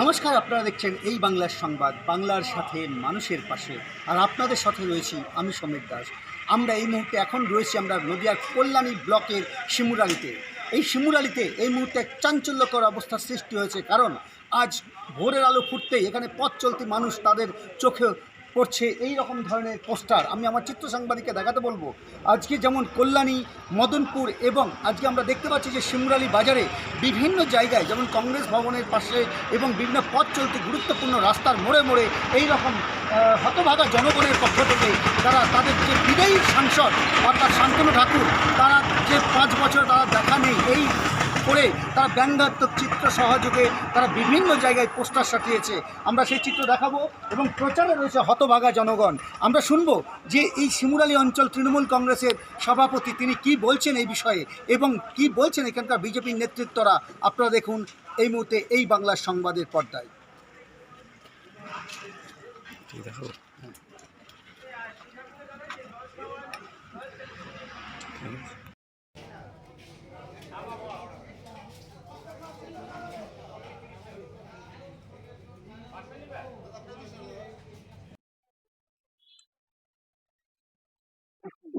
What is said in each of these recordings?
নমস্কার, আপনারা দেখছেন এই বাংলার সংবাদ, বাংলার সাথে মানুষের পাশে। আর আপনাদের সাথে রয়েছি আমি সমীর দাস। আমরা এই মুহূর্তে এখন রয়েছি আমরা নদিয়ার কল্যাণী ব্লকের শিমুরালিতে। এই শিমুরালিতে এই মুহূর্তে এক চাঞ্চল্যকর অবস্থার সৃষ্টি হয়েছে কারণ আজ ভোরের আলো ফুটতেই এখানে পথ চলতি মানুষ তাদের চোখে পড়ছে এই রকম ধরনের পোস্টার। আমি আমার চিত্র সাংবাদিককে দেখাতে বলব। আজকে যেমন কল্যাণী, মদনপুর এবং আজকে আমরা দেখতে পাচ্ছি যে শিমুরালি বাজারে বিভিন্ন জায়গায় যেমন কংগ্রেস ভবনের পাশে এবং বিভিন্ন পথ চলতে গুরুত্বপূর্ণ রাস্তার মোড়ে মোড়ে এই রকম হতভাগা জনগণের পক্ষ থেকে তারা তাদের যে বিদায়ী সাংসদ অর্থাৎ শান্তনু ঠাকুর, তারা যে পাঁচ বছর তারা দেখা নেই। এই করে তারা ব্যঙ্গাত্মক চিত্র সহযোগে তারা বিভিন্ন জায়গায় পোস্টার সাটিয়েছে আমরা সেই চিত্র দেখাবো এবং প্রচারে রয়েছে হতভাগা জনগণ। আমরা শুনব যে এই শিমুরালী অঞ্চল তৃণমূল কংগ্রেসের সভাপতি তিনি কি বলছেন এই বিষয়ে এবং কি বলছেন এখানকার বিজেপির নেতৃত্বরা? আপনারা দেখুন এই মুহূর্তে এই বাংলার সংবাদের পর্দায়।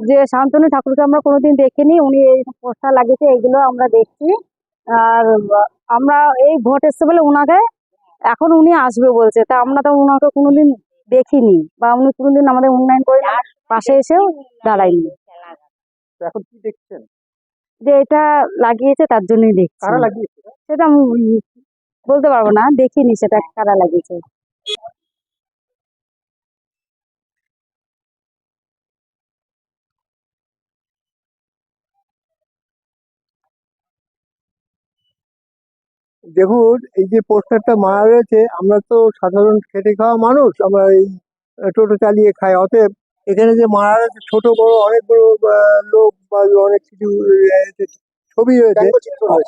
যে শান্তনু ঠাকুরকে আমরা কোনোদিন দেখিনি উনি এই পোস্টার লাগিয়েছে এইগুলো আমরা দেখছি। আর আমরা এই ভোট এসছে বলে উনাকে এখন উনি আসবে বলছে। তা আমরা তো ওনাকে কোনোদিন দেখিনি বা উনি কোনোদিন আমাদের উন্নয়ন করে পাশে এসেও দাঁড়ায়নি। এখন কি দেখছেন? যে এটা লাগিয়েছে তার জন্যই দেখছি। সেটা আমি বলতে পারব না দেখিনি সেটা কারা লাগিয়েছে। দেখুন এই যে পোস্টারটা মারা রয়েছে আমরা তো সাধারণ খেটে খাওয়া মানুষ আমরা এই টোটো চালিয়ে খাই অতএব এখানে যে মারা রয়েছে ছোট বড় অনেক বড় লোক বা অনেক কিছু ছবি রয়েছে।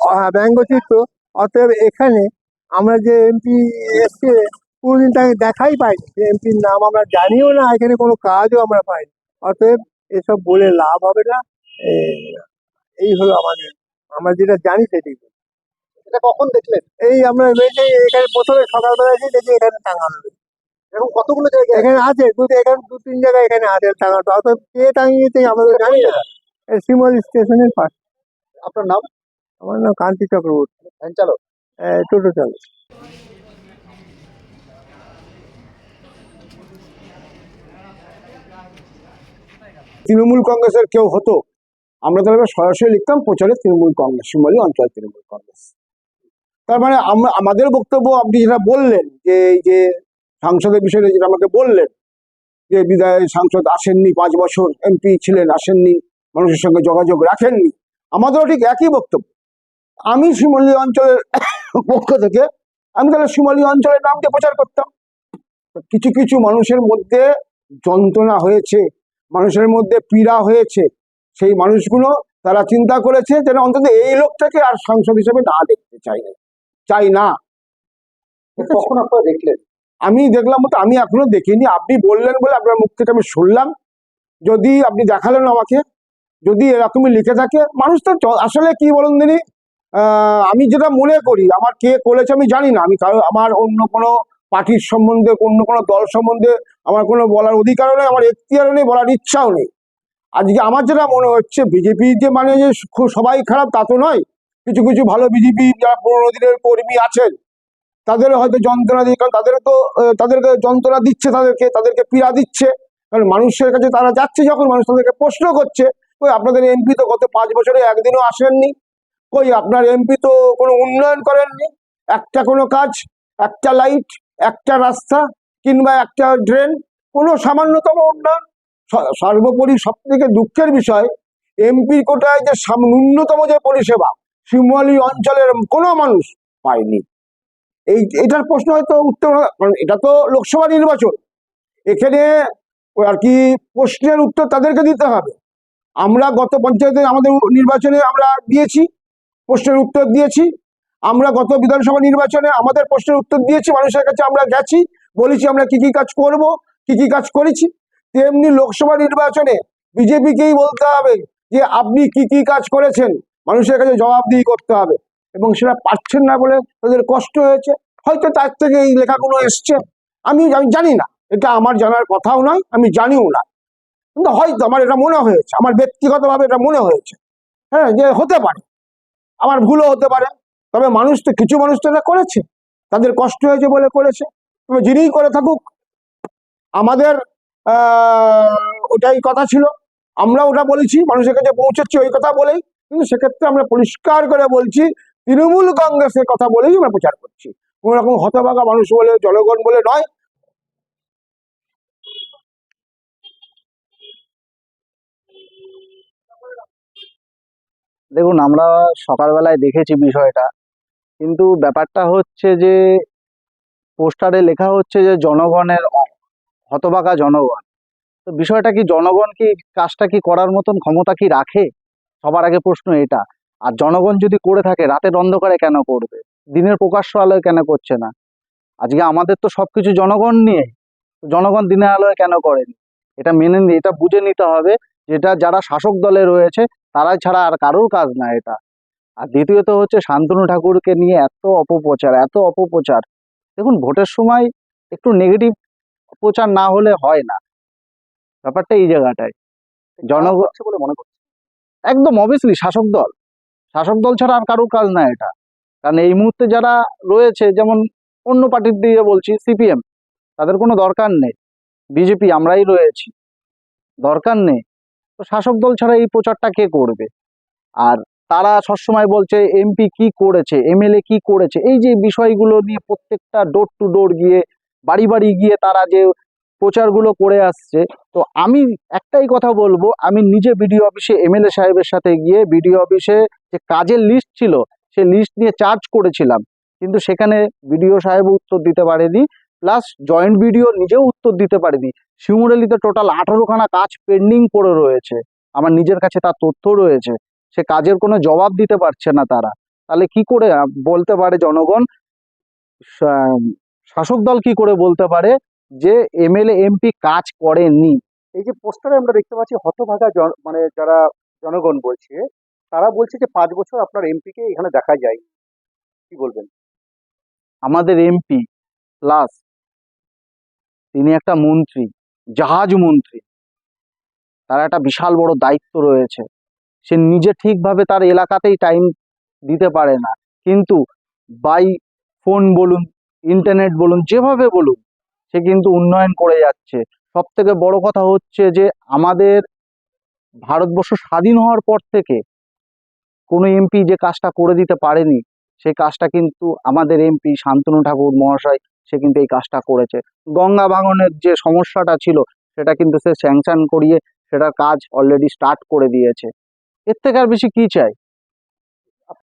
হ্যাঁ ব্যঙ্গচিত্র অতএব এখানে আমরা যে এমপি এসছে কোনোদিন তাকে দেখাই পাইনি। যে এমপির নাম আমরা জানিও না এখানে কোনো কাজও আমরা পাইনি। অতএব এসব বলে লাভ হবে না। এই হলো আমাদের আমরা যেটা জানি সেটাই। এটা কখন দেখলেন? এই আমরা রয়েছে এখানে প্রথমে সকালবেলা এসে দেখি এখানে টাঙানো। এখন কতগুলো জায়গায় এখানে আছে দু এখানে দু তিন জায়গায় এখানে আছে টাঙানো। অর্থাৎ কে টাঙিয়েছে আমাদের জানি না। শিমল স্টেশনের পাশ। আপনার নাম? আমার নাম কান্তি চক্রবর্তী। ভ্যান চালক? টোটো চালক। তৃণমূল কংগ্রেসের কেউ হতো আমরা তাহলে সরাসরি লিখতাম প্রচারে তৃণমূল কংগ্রেস শিমলি অঞ্চল তৃণমূল কংগ্রেস। তার মানে আমাদের বক্তব্য আপনি যেটা বললেন, যে এই যে সাংসদের বিষয়ে যেটা আমাকে বললেন, যে বিদায় সাংসদ আসেননি পাঁচ বছর এমপি ছিলেন, আসেননি, মানুষের সঙ্গে যোগাযোগ রাখেননি, আমাদেরও ঠিক একই বক্তব্য। আমি শিমলি অঞ্চলের পক্ষ থেকে, আমি তাহলে শিমলি অঞ্চলের নামকে প্রচার করতাম। কিছু কিছু মানুষের মধ্যে যন্ত্রণা হয়েছে, মানুষের মধ্যে পীড়া হয়েছে, সেই মানুষগুলো তারা চিন্তা করেছে যেন অন্তত এই লোকটাকে আর সাংসদ হিসেবে না দেখতে চাই চাই না। কখন আপনারা দেখলেন। আমি দেখলাম তো আমি এখনও দেখিনি। আপনি বললেন বলে আপনার মুখ থেকে আমি শুনলাম। যদি আপনি দেখালেন আমাকে যদি এরকমই লিখে থাকে মানুষ তো আসলে কি বলুন দিনি আহ, আমি যেটা মনে করি আমার কে করেছে আমি জানি না। আমি কারও আমার অন্য কোনো পার্টির সম্বন্ধে অন্য কোনো দল সম্বন্ধে আমার কোনো বলার অধিকারও নেই আমার এখতিয়ারও নেই বলার ইচ্ছাও নেই। আজকে আমার যেটা মনে হচ্ছে বিজেপি যে মানে যে সবাই খারাপ তা তো নয়। কিছু কিছু ভালো বিজেপি যারা পুরোনো দিনের কর্মী আছেন, তাদের হয়তো যন্ত্রণা দিয়ে, কারণ তাদের তো তাদেরকে যন্ত্রণা দিচ্ছে তাদেরকে তাদেরকে পীড়া দিচ্ছে। কারণ মানুষের কাছে তারা যাচ্ছে যখন, মানুষ তাদেরকে প্রশ্ন করছে ওই আপনাদের এমপি তো গত পাঁচ বছরে একদিনও আসেননি, কই আপনার এমপি তো কোনো উন্নয়ন করেননি, একটা কোনো কাজ, একটা লাইট, একটা রাস্তা, কিংবা একটা ড্রেন, কোনো সামান্যতম উন্নয়ন। সর্বোপরি সব থেকে দুঃখের বিষয়, এমপির কোটায় যে ন্যূনতম যে পরিষেবা শিমলি অঞ্চলের কোনো মানুষ পায়নি। এই, এটার প্রশ্ন হয়তো উত্তর কারণ এটা তো লোকসভা নির্বাচন। এখানে আর কি প্রশ্নের উত্তর তাদেরকে দিতে হবে। আমরা গত পঞ্চায়েতে আমাদের নির্বাচনে আমরা দিয়েছি, প্রশ্নের উত্তর দিয়েছি। আমরা গত বিধানসভা নির্বাচনে আমাদের প্রশ্নের উত্তর দিয়েছি, মানুষের কাছে আমরা গেছি, বলেছি আমরা কি কি কাজ করব, কি কি কাজ করেছি। তেমনি লোকসভা নির্বাচনে বিজেপিকেই বলতে হবে যে, আপনি কি কি কাজ করেছেন? মানুষের কাছে জবাবদিহি করতে হবে এবং সেটা পারছেন না বলে তাদের কষ্ট হয়েছে। হয়তো তার থেকে এই লেখাগুলো এসছে। আমি আমি জানি না। এটা আমার জানার কথাও নয়, আমি জানিও না। কিন্তু হয়তো আমার এটা মনে হয়েছে, আমার ব্যক্তিগতভাবে এটা মনে হয়েছে। হ্যাঁ যে হতে পারে। আমার ভুলও হতে পারে। তবে মানুষ তো, কিছু মানুষ তো এটা করেছে। তাদের কষ্ট হয়েছে বলে করেছে। তবে যিনিই করে থাকুক, আমাদের ওটাই কথা ছিল। আমরা ওটা বলেছি, মানুষের কাছে পৌঁছাচ্ছি ওই কথা বলেই। কিন্তু সেক্ষেত্রে আমরা পরিষ্কার করে বলছি, তৃণমূল কংগ্রেসের কথা বলেই আমরা প্রচার করছি। কোন রকম হতভাগা মানুষ বলে, জনগণ বলে নয়। দেখুন, আমরা সকালবেলায় দেখেছি বিষয়টা, কিন্তু ব্যাপারটা হচ্ছে যে, পোস্টারে লেখা হচ্ছে যে, জনগণের হতবাকা জনগণ। তো বিষয়টা কি জনগণ কি, কাজটা কি করার মতন ক্ষমতা কি রাখে? সবার আগে প্রশ্ন এটা, আর জনগণ যদি করে থাকে, রাতের অন্ধকারে কেন করবে? দিনের প্রকাশ্য আলোয় কেন করছে না? আজকে আমাদের তো সবকিছু জনগণ নিয়ে, জনগণ দিনের আলোয় কেন করেনি? এটা মেনে নিয়ে এটা বুঝে নিতে হবে যেটা যারা শাসক দলে রয়েছে, তারা ছাড়া আর কারোর কাজ না এটা। আর দ্বিতীয়ত হচ্ছে শান্তনু ঠাকুরকে নিয়ে এত অপপ্রচার এত অপপ্রচার। দেখুন, ভোটের সময় একটু নেগেটিভ প্রচার না হলে হয় না। ব্যাপারটা এই জায়গাটায়। জনগণ বলে মনে করছে। একদম অবভিয়াসলি শাসক দল। শাসক দল ছাড়া আর কারোর কাজ না এটা। কারণ এই মুহূর্তে যারা রয়েছে, যেমন অন্য পার্টির দিয়ে বলছি সিপিএম তাদের কোনো দরকার নেই। বিজেপি আমরাই রয়েছি। দরকার নেই। তো শাসক দল ছাড়া এই প্রচারটা কে করবে? আর তারা সবসময় বলছে এমপি কি করেছে এমএলএ কি করেছে, এই যে বিষয়গুলো নিয়ে প্রত্যেকটা ডোর টু ডোর গিয়ে, বাড়ি বাড়ি গিয়ে তারা যে প্রচারগুলো করে আসছে। তো আমি একটাই কথা বলব, আমি নিজে বিডিও অফিসে এমএলএ সাহেবের সাথে গিয়ে বিডিও অফিসে যে কাজের লিস্ট ছিল, সে লিস্ট নিয়ে চার্জ করেছিলাম। কিন্তু সেখানে বিডিও সাহেব উত্তর দিতে পারেনি প্লাস জয়েন্ট বিডিও নিজেও উত্তর দিতে পারেনি। শিমুরালিতে টোটাল আঠারোখানা কাজ পেন্ডিং পড়ে রয়েছে। আমার নিজের কাছে তার তথ্য রয়েছে। সে কাজের কোনো জবাব দিতে পারছে না তারা। তাহলে কি করে বলতে পারে জনগণ? শাসক দল কি করে বলতে পারে? যে এমএলএ, এমপি কাজ করেনি এই যে পোস্টারে আমরা দেখতে পাচ্ছি হতভাগা মানে যারা জনগণ বলছে, তারা বলছে যে পাঁচ বছর আপনার এমপিকে এখানে দেখা যায় কি বলবেন? আমাদের এমপি প্লাস তিনি একটা মন্ত্রী, জাহাজ মন্ত্রী। তার একটা বিশাল বড় দায়িত্ব রয়েছে। সে নিজে ঠিকভাবে তার এলাকাতেই টাইম দিতে পারে না। কিন্তু বাই ফোন বলুন ইন্টারনেট বলুন, যেভাবে বলুন সে কিন্তু উন্নয়ন করে যাচ্ছে। সব থেকে বড় কথা হচ্ছে যে, আমাদের ভারতবর্ষ স্বাধীন হওয়ার পর থেকে কোনো এমপি যে কাজটা করে দিতে পারেনি, সেই কাজটা কিন্তু আমাদের এমপি শান্তনু ঠাকুর মহাশয়, সে কিন্তু এই কাজটা করেছে। গঙ্গা ভাঙনের যে সমস্যাটা ছিল, সেটা কিন্তু সে স্যাংশন করিয়ে সেটার কাজ অলরেডি স্টার্ট করে দিয়েছে। এর থেকে আর বেশি কি চাই?